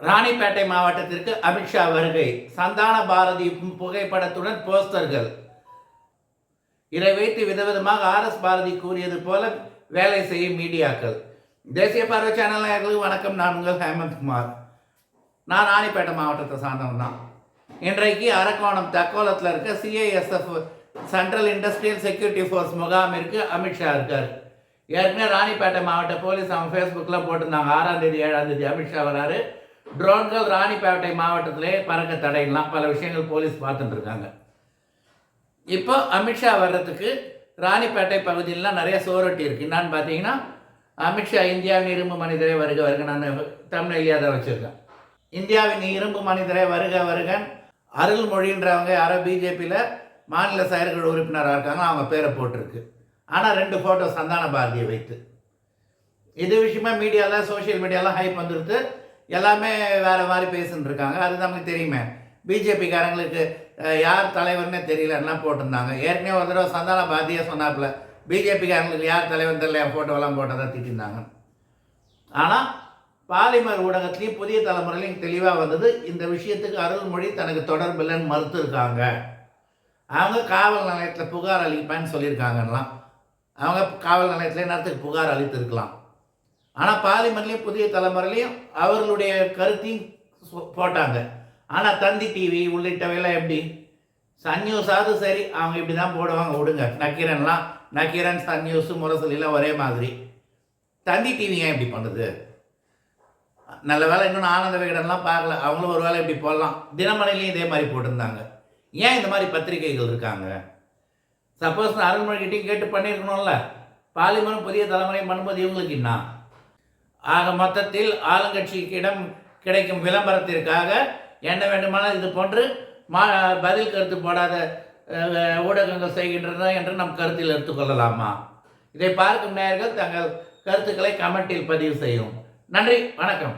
ராணிப்பேட்டை மாவட்டத்திற்கு அமித்ஷா வருகை. சந்தான பாரதி புகைப்படத்துடன் போஸ்டர்கள். இதை வைத்து விதவிதமாக ஆர்எஸ் பாரதி கூறியது போல வேலை செய்யும் மீடியாக்கள். தேசிய பார்வை சேனல் வணக்கம். நான் உங்கள் ஹேமந்த் குமார். நான் ராணிப்பேட்டை மாவட்டத்தை சார்ந்தவன் தான் இன்றைக்கு அரக்கோணம் தக்கோலத்தில் இருக்க CISF central industrial security force முகாமிற்கு அமித்ஷா இருக்கார். ஏற்கனவே ராணிப்பேட்டை மாவட்ட போலீஸ் அவங்க ஃபேஸ்புக்கில் போட்டிருந்தாங்க. ஆறாம் தேதி ஏழாம் தேதி அமித்ஷா வராரு. ட்ரோன்கள் ராணிப்பேட்டை மாவட்டத்திலே பறக்க தடையெல்லாம் பல விஷயங்கள் போலீஸ் பார்த்துட்டு இருக்காங்க இப்போ அமித்ஷா வர்றதுக்கு ராணிப்பேட்டை பகுதியிலலாம் நிறைய சோரொட்டி இருக்குது என்னான்னு பார்த்தீங்கன்னா அமித்ஷா இந்தியாவின் இரும்பு மனிதரே வருக வருக நான் தமிழ் தான் வச்சுருக்கேன். இந்தியாவின் இரும்பு மனிதரே வருக வருகன் அருள்மொழின்றவங்க யாரோ பிஜேபியில் மாநில செயற்குழு உறுப்பினராக இருக்காங்க அவங்க பேரை போட்டிருக்கு. ஆனால் ரெண்டு ஃபோட்டோ சந்தான பாரதியை வைத்து. இது விஷயமா மீடியாவில் சோஷியல் மீடியாலாம் ஹைப் வந்துடுது எல்லாமே வேறு மாதிரி பேசின்னு இருக்காங்க. அது நமக்கு தெரியுமே. பிஜேபிக்காரங்களுக்கு யார் தலைவர்னே தெரியலன்னா போட்டிருந்தாங்க. ஏற்கனவே ஒரு தடவை சந்தான பாத்தியா சொன்னாப்புல பிஜேபிக்காரங்களுக்கு யார் தலைவர் தெரியல என் ஃபோட்டோவெல்லாம் போட்டதாக திட்டிருந்தாங்க ஆனால் பாலிமர் ஊடகத்திலையும் புதிய தலைமுறையிலையும் தெளிவாக வந்தது இந்த விஷயத்துக்கு அருள்மொழி தனக்கு தொடர்பு இல்லைன்னு மறுத்துருக்காங்க. அவங்க காவல் நிலையத்தில் புகார் அளிப்பேன்னு சொல்லியிருக்காங்கலாம் அவங்க காவல் நிலையத்தில் நேரத்துக்கு புகார் அளித்திருக்கலாம். ஆனால் பார்லிமெண்ட்லேயும் புதிய தலைமுறையிலையும் அவர்களுடைய கருத்தையும் போட்டாங்க. ஆனால் தந்தி டிவி உள்ளிட்டவையெல்லாம் எப்படி? சன் நியூஸாவது சரி. அவங்க இப்படி தான் போடுவாங்க. விடுங்க. நக்கீரன்லாம் நக்கீரன் சன் நியூஸு முரசொலிலாம் ஒரே மாதிரி. தந்தி டிவி ஏன் இப்படி பண்ணுது நல்ல வேலை இன்னும் ஆனந்த விகடன்லாம் பார்க்கல. அவங்களும் ஒரு வேளை இப்படி போடலாம். தினமணிலையும் இதே மாதிரி போட்டிருந்தாங்க. ஏன் இந்த மாதிரி பத்திரிகைகள் இருக்காங்க? சப்போஸ் நான் அருள்மொழிகிட்டையும் கேட்டு பண்ணியிருக்கணும்ல. பாலிமரம் புதிய தலைமுறையும் பண்ணும்போது இவங்களுக்கு என்ன? ஆக மொத்தத்தில் ஆளுங்கட்சிக்கிடம் கிடைக்கும் விளம்பரத்திற்காக என்ன வேண்டுமானால் இது போன்று மா பதில் கருத்து போடாத ஊடகங்கள் செய்கின்றன என்று நம் கருத்தில் எடுத்துக்கொள்ளலாமா இதை பார்க்கும் நேயர்கள் தங்கள் கருத்துக்களை கமெண்டில் பதிவு செய்யும் நன்றி வணக்கம்.